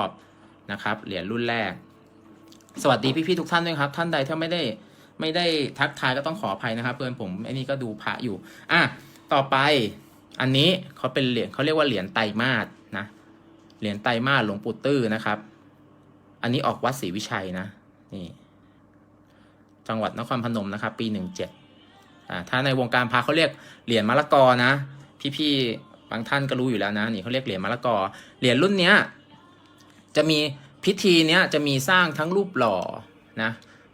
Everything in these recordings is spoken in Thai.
อบนะครับเหรียญรุ่นแรก สวัสดีพี่ๆทุกท่านด้วยครับ ท่านใดถ้าไม่ได้ไม่ได้ทักทายก็ต้องขออภัยนะครับเพื่อนผมไอ้นี่ก็ดูพระอยู่ อะต่อไปอันนี้เขาเป็นเหรียญเขาเรียกว่าเหรียญไตรมาสนะเหรียญไตรมาสหลวงปู่ตื้อนะครับ อันนี้ออกวัดศรีวิชัยนะนี่จังหวัดนครพนมนะครับ ปีหนึ่งเจ็ดอ่าถ้าในวงการพระเขาเรียกเหรียญมะละกอนะ พี่ๆบางท่านก็รู้อยู่แล้วนะนี่เขาเรียกเหรียญมะละกอเหรียญรุ่นเนี้ย จะมีพิธีเนี้ยจะมีสร้างทั้งรูปหล่อนะ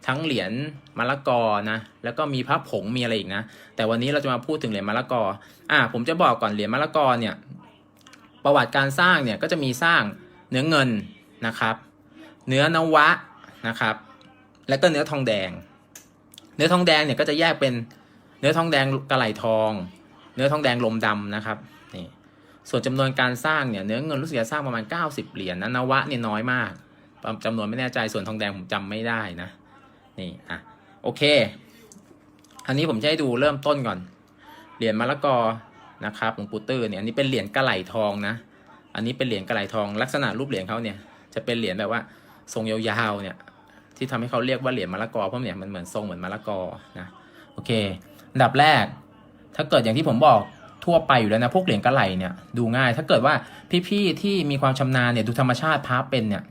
ทั้งเหรียญมะละกอนะแล้วก็มีพระผงมีอะไรอีกนะแต่วันนี้เราจะมาพูดถึงเหรียญมะละกออ่าผมจะบอกก่อนเหรียญมะละกอเนี่ยประวัติการสร้างเนี่ยก็จะมีสร้างเนื้อเงินนะครับ เนื้อนวะนะครับ แล้วก็เนื้อทองแดง เนื้อทองแดงเนี่ยก็จะแยกเป็นเนื้อทองแดงกระไหลทอง เนื้อทองแดงลมดำนะครับ ส่วนจำนวนการสร้างเนี่ยเนื้อเงินรู้สึกจะสร้างประมาณ 90 เหรียญนะนวะเนี่ยน้อยมากจำนวนไม่แน่ใจส่วนทองแดงผมจำไม่ได้นะนี่อะโอเค อันนี้ผมจะให้ดูเริ่มต้นก่อนเหรียญมะละกอนะครับหลวงปู่ตื้อเนี่ยอันนี้เป็นเหรียญกระไหลทองนะ อันนี้เป็นเหรียญกระไหลทอง ลักษณะรูปเหรียญเขาเนี่ยจะเป็นเหรียญแบบว่าทรงยาวๆเนี่ยที่ทำให้เขาเรียกว่าเหรียญมะละกอเพราะเนี่ยมันเหมือนทรงเหมือนมะละกอนะโอเคอันดับแรก ถ้าเกิดอย่างที่ผมบอก ทั่วไปอยู่แล้วนะ พวกเหรียญกระไหลเนี่ยดูง่าย ถ้าเกิดว่าพี่ๆที่มีความชำนาญเนี่ยดูธรรมชาติพับเป็นเนี่ย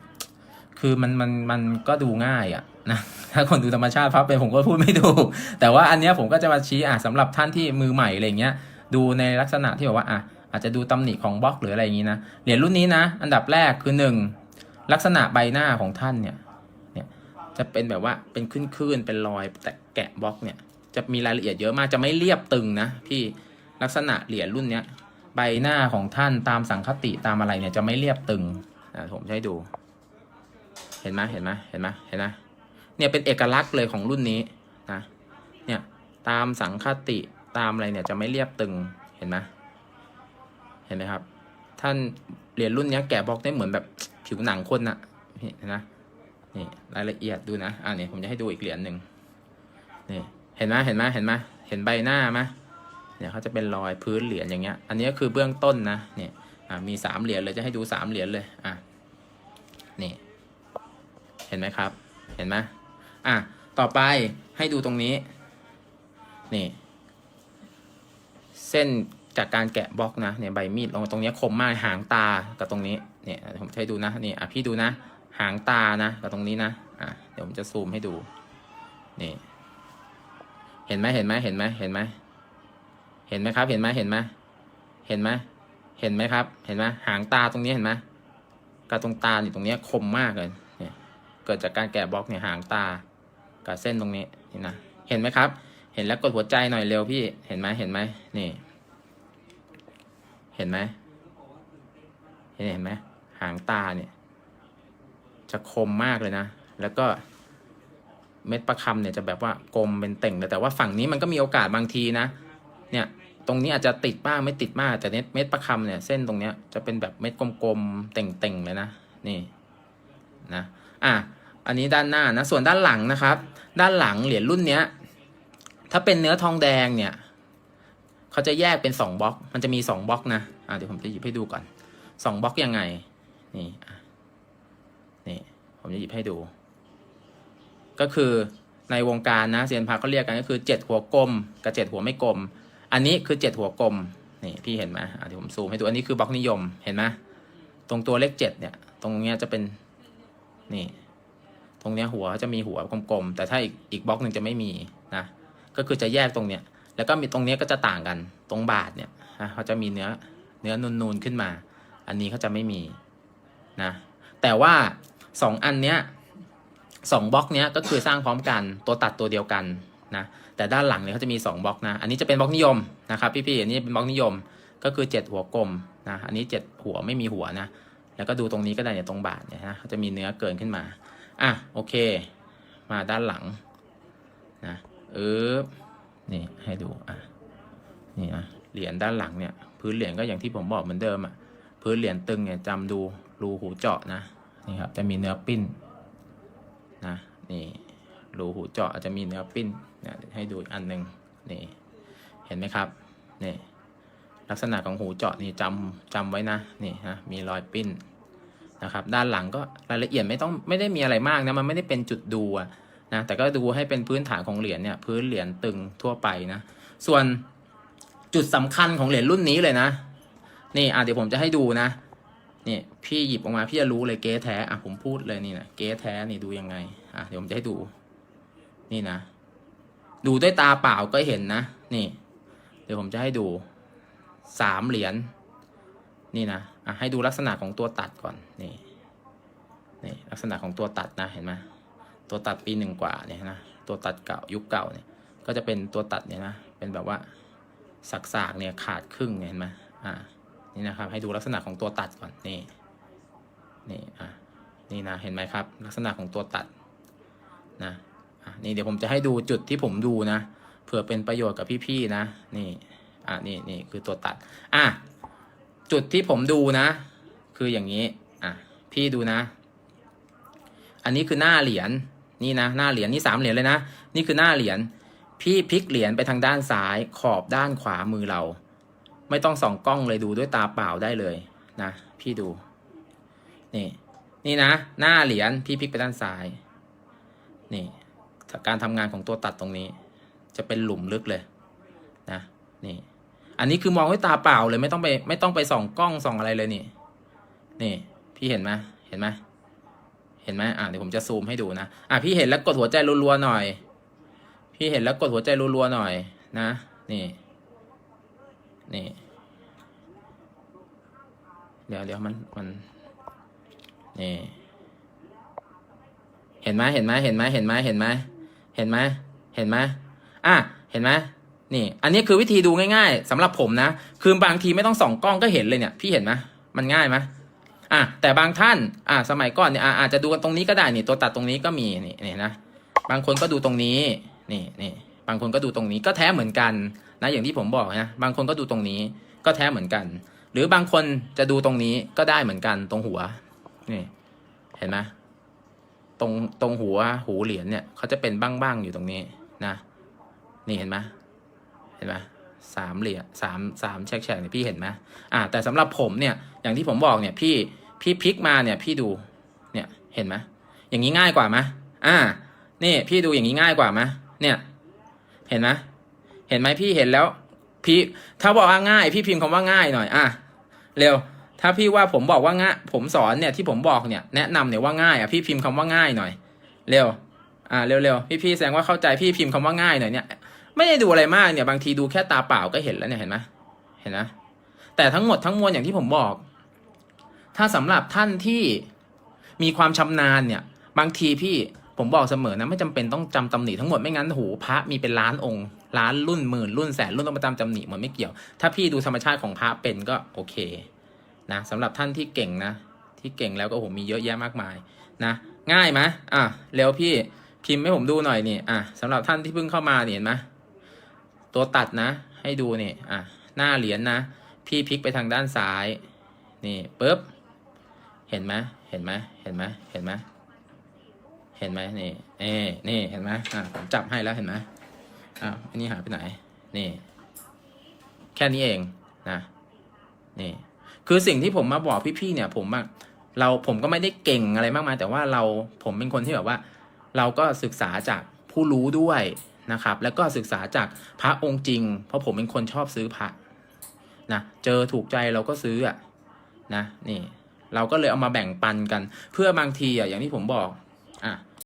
คือมันมันมันก็ดูง่ายอะนะถ้าคนดูธรรมชาติพับเป็นผมก็พูดไม่ถูกแต่ว่าอันเนี้ยผมก็จะมาชี้อะสำหรับท่านที่มือใหม่อะไรเงี้ยดูในลักษณะที่แบบว่าอะอาจจะดูตำหนิของบล็อกหรืออะไรอย่างนี้นะเหรียญรุ่นนี้นะ อันดับแรกคือหนึ่งลักษณะใบหน้าของท่านเนี่ยเนี่ยจะเป็นแบบว่าเป็นขึ้นๆเป็นรอยแต่แกะบล็อกเนี่ยจะมีรายละเอียดเยอะมากจะไม่เรียบตึงนะพี่ ลักษณะเหรียญรุ่นเนี้ยใบหน้าของท่านตามสังคติตามอะไรเนี่ยจะไม่เรียบตึงอะผมจะให้ดู เห็นไหมเห็นไหมเห็นไหมเห็นไหมเนี่ยเป็นเอกลักษณ์เลยของรุ่นนี้นะเนี่ยตามสังคติตามอะไรเนี่ยจะไม่เรียบตึงเห็นไหมเห็นไหมครับ ท่านเหรียญรุ่นนี้แกะบล็อกได้เหมือนแบบผิวหนังคนน่ะเห็นไหมนี่รายละเอียดดูนะอ่าเนี่ยผมจะให้ดูอีกเหรียญหนึ่งนี่เห็นไหมเห็นไหมเห็นไหมเห็นใบหน้าไหม เนี่ยเขาจะเป็นรอยพื้นเหรียญอย่างเงี้ย อันนี้ก็คือเบื้องต้นนะ เนี่ยมีสามเหรียญเลยจะให้ดูสามเหรียญเลย อะ นี่ เห็นไหมครับ เห็นไหมอะ ต่อไปให้ดูตรงนี้ นี่ เส้นจากการแกะบล็อกนะเนี่ยใบมีดลงตรงนี้คมมากหางตากับตรงนี้ เนี่ยผมจะให้ดูนะนี่อะพี่ดูนะ หางตานะกับตรงนี้นะ อะเดี๋ยวผมจะซูมให้ดู นี่ เห็นไหมเห็นไหมเห็นไหมเห็นไหม เห็นไหมครับ เห็นไหมเห็นไหมเห็นไหมเห็นไหมครับ เห็นไหมหางตาตรงนี้เห็นไหมกับตรงตาอยู่ตรงนี้คมมากเลยเนี่ยเกิดจากการแกะบล็อกเนี่ยหางตากับเส้นตรงนี้นี่นะเห็นไหมครับ เห็นแล้วกดหัวใจหน่อยเร็วพี่เห็นไหมเห็นไหมนี่ เห็นไหมเห็นเห็นไหมหางตาเนี่ย จะคมมากเลยนะ แล้วก็เม็ดประคำเนี่ยจะแบบว่ากลมเป็นเต่งเลยแต่ว่าฝั่งนี้มันก็มีโอกาสบางทีนะ เนี่ยตรงนี้อาจจะติดบ้างไม่ติดมากแต่เน็ตเม็ดประคำเนี่ยเส้นตรงเนี้ยจะเป็นแบบเม็ดกลมๆเต่งๆเลยนะนี่นะอะอันนี้ด้านหน้านะส่วนด้านหลังนะครับ ด้านหลังเหรียญรุ่นเนี้ยถ้าเป็นเนื้อทองแดงเนี่ยเขาจะแยกเป็นสองบล็อก มันจะมีสองบล็อกนะอะเดี๋ยวผมจะหยิบให้ดูก่อนสองบล็อกยังไงนี่นี่ผมจะหยิบให้ดู ก็คือในวงการนะเซียนพาเขาเรียกกันก็คือเจ็ดหัวกลมกับเจ็ดหัวไม่กลม อันนี้คือเจ็ดหัวกลมนี่พี่เห็นไหมอะเดี๋ยวผมซูมให้ดูอันนี้คือบล็อกนิยมเห็นไหมตรงตัวเลขเจ็ดเนี่ย ตรงเนี้ยจะเป็นนี่ ตรงเนี้ยหัวจะมีหัวกลมๆแต่ถ้าอีกอีกบล็อกหนึ่งจะไม่มีนะก็คือจะแยกตรงเนี้ยแล้วก็มีตรงเนี้ยก็จะต่างกันตรงบาทเนี่ยเขาจะมีเนื้อเนื้อนูนๆขึ้นมา อันนี้เขาจะไม่มีนะแต่ว่าสองอันเนี้ยสองบล็อกเนี้ยก็คือสร้างพร้อมกันตัวตัดตัวเดียวกัน นะแต่ด้านหลังเนี่ยเขาจะมีสองบล็อกนะอันนี้จะเป็นบล็อกนิยมนะครับพี่ๆอันนี้เป็นบล็อกนิยมก็คือเจ็ดหัวกลมนะอันนี้เจ็ดหัวไม่มีหัวนะแล้วก็ดูตรงนี้ก็ได้เนี่ยตรงบาทเนี่ยนะเขาจะมีเนื้อเกินขึ้นมาอะโอเค มาด้านหลังนะเออนี่ให้ดูอะนี่นะเหรียญด้านหลังเนี่ยพื้นเหรียญก็อย่างที่ผมบอกเหมือนเดิมอะพื้นเหรียญตึงเนี่ยจำดูรูหูเจาะนะนี่ครับจะมีเนื้อปิ้นนะนี่ รูหูเจาะอาจจะมีเนื้อปิ้นเนี่ยให้ดูอีกอันหนึ่งนี่เห็นไหมครับนี่ลักษณะของหูเจาะนี่จำจำไว้นะนี่นะมีรอยปิ้นนะครับ ด้านหลังก็รายละเอียดไม่ต้องไม่ได้มีอะไรมากนะมันไม่ได้เป็นจุดดูนะแต่ก็ดูให้เป็นพื้นฐานของเหรียญเนี่ยพื้นเหรียญตึงทั่วไปนะส่วนจุดสำคัญของเหรียญรุ่นนี้เลยนะ นี่อะเดี๋ยวผมจะให้ดูนะนี่พี่หยิบออกมาพี่จะรู้เลยเก๊แท้อะผมพูดเลยนี่นะเก๊แท้นี่ดูยังไงอะเดี๋ยวผมจะให้ดู นี่นะ ดูด้วยตาเปล่าก็เห็นนะ นี่ เดี๋ยวผมจะให้ดูสามเหรียญนี่นะอะให้ดูลักษณะของตัวตัดก่อนนี่นี่ลักษณะของตัวตัดนะเห็นไหมตัวตัดปีหนึ่งกว่าเนี่ยนะตัวตัดเก่ายุคเก่าเนี่ย ก็จะเป็นตัวตัดเนี่ยนะเป็นแบบว่าสักๆเนี่ยขาดครึ่งเห็นไหมอ่านี่นะครับ ให้ดูลักษณะของตัวตัดก่อนนี่นี่อะนี่นะเห็นไหมครับ ลักษณะของตัวตัดนะ นี่เดี๋ยวผมจะให้ดูจุดที่ผมดูนะเผื่อเป็นประโยชน์กับพี่ๆนะนี่อะนี่นี่คือตัวตัดอะจุดที่ผมดูนะ คืออย่างนี้อะพี่ดูนะ อันนี้คือหน้าเหรียญนี่นะหน้าเหรียญนี่สามเหรียญเลยนะนี่คือหน้าเหรียญพี่พลิกเหรียญไปทางด้านซ้ายขอบด้านขวามือเรา ไม่ต้องส่องกล้องเลยดูด้วยตาเปล่าได้เลยนะพี่ดู นี่ นี่นะ หน้าเหรียญพี่พลิกไปด้านซ้าย นี่ การทำงานของตัวตัดตรงนี้ จะเป็นหลุมลึกเลยนะนี่ อันนี้คือมองด้วยตาเปล่าเลยไม่ต้องไปไม่ต้องไปส่องกล้องส่องอะไรเลยนี่ นี่ พี่เห็นไหมเห็นไหมเห็นไหมอะเดี๋ยวผมจะซูมให้ดูนะอะพี่เห็นแล้วกดหัวใจรัวๆหน่อย พี่เห็นแล้วกดหัวใจรัวๆหน่อยนะ นี่ นี่ เดี๋ยวเดี๋ยวมันมันนี่ เห็นไหมเห็นไหมเห็นไหมเห็นไหมเห็นไหม เห็นไหมเห็นไหมอะเห็นไหมนี่ อันนี้คือวิธีดูง่ายๆสำหรับผมนะ คือบางทีไม่ต้องส่องกล้องก็เห็นเลยเนี่ย พี่เห็นไหมมันง่ายไหมอะแต่บางท่านอะสมัยก่อนเนี่ยอะอาจจะดูกันตรงนี้ก็ได้นี่ตัวตัดตรงนี้ก็มีนี่นี่นะบางคนก็ดูตรงนี้นี่นี่บางคนก็ดูตรงนี้ก็แท้เหมือนกันนะอย่างที่ผมบอกนะบางคนก็ดูตรงนี้ก็แท้เหมือนกัน หรือบางคนจะดูตรงนี้ก็ได้เหมือนกันตรงหัวนี่เห็นไหม ตรงตรงหัวหูเหรียญเนี่ยเขาจะเป็นบ้างๆอยู่ตรงนี้นะ นี่เห็นไหมเห็นไหมสามเหรียญสามสามแฉกๆเนี่ยพี่เห็นไหมอ่าแต่สำหรับผมเนี่ยอย่างที่ผมบอกเนี่ยพี่พี่พลิกมาเนี่ยพี่ดูเนี่ยเห็นไหมอย่างนี้ง่ายกว่าไหมอ่า นี่พี่ดูอย่างนี้ง่ายกว่าไหมเนี่ย เห็นไหมเห็นไหมพี่เห็นแล้ว พี่ถ้าบอกว่าง่าย พี่พิมพ์คำว่าง่ายหน่อย อะเร็ว ถ้าพี่ว่าผมบอกว่าง่ายผมสอนเนี่ยที่ผมบอกเนี่ยแนะนำเนี่ยว่าง่ายอะพี่พิมพ์คำว่าง่ายหน่อย เร็ว อ่าเร็วๆพี่พี่ๆแสดงว่าเข้าใจพี่พิมพ์คำว่าง่ายหน่อยเนี่ยไม่ได้ดูอะไรมากเนี่ยบางทีดูแค่ตาเปล่าก็เห็นแล้วเนี่ยเห็นไหมเห็นนะแต่ทั้งหมดทั้งมวลอย่างที่ผมบอก ถ้าสำหรับท่านที่มีความชำนาญเนี่ย บางทีพี่ผมบอกเสมอนะไม่จำเป็นต้องจำตำหนิทั้งหมดไม่งั้นโหพระมีเป็นล้านองค์ล้านรุ่นหมื่นรุ่นแสนรุ่นต้องมาจำตำหนิมันไม่เกี่ยว ถ้าพี่ดูธรรมชาติของพระเป็นก็โอเค นะสำหรับท่านที่เก่งนะ ที่เก่งแล้วก็โอ้โหมีเยอะแยะมากมายนะง่ายไหมอะเร็วพี่พิมพ์ให้ผมดูหน่อยนี่อะสำหรับท่านที่เพิ่งเข้ามาเนี่ยเห็นไหมตัวตัดนะ ให้ดูนี่อะหน้าเหรียญนะ พี่พลิกไปทางด้านซ้าย นี่ปุ๊บเห็นไหมเห็นไหมเห็นไหมเห็นไหมเห็นไหมนี่เอ้นี่เห็นไหมอะผมจับให้แล้วเห็นไหมอ้าวอันนี้หายไปไหน นี่ แค่นี้เองนะนี่ คือสิ่งที่ผมมาบอกพี่ๆเนี่ย ผมอะเราผมก็ไม่ได้เก่งอะไรมากมายแต่ว่าเราผมเป็นคนที่แบบว่า เราก็ศึกษาจากผู้รู้ด้วยนะครับ แล้วก็ศึกษาจากพระองค์จริง เพราะผมเป็นคนชอบซื้อพระนะเจอถูกใจเราก็ซื้ออะนะนี่ เราก็เลยเอามาแบ่งปันกัน เพื่อบางทีอะอย่างที่ผมบอกอะ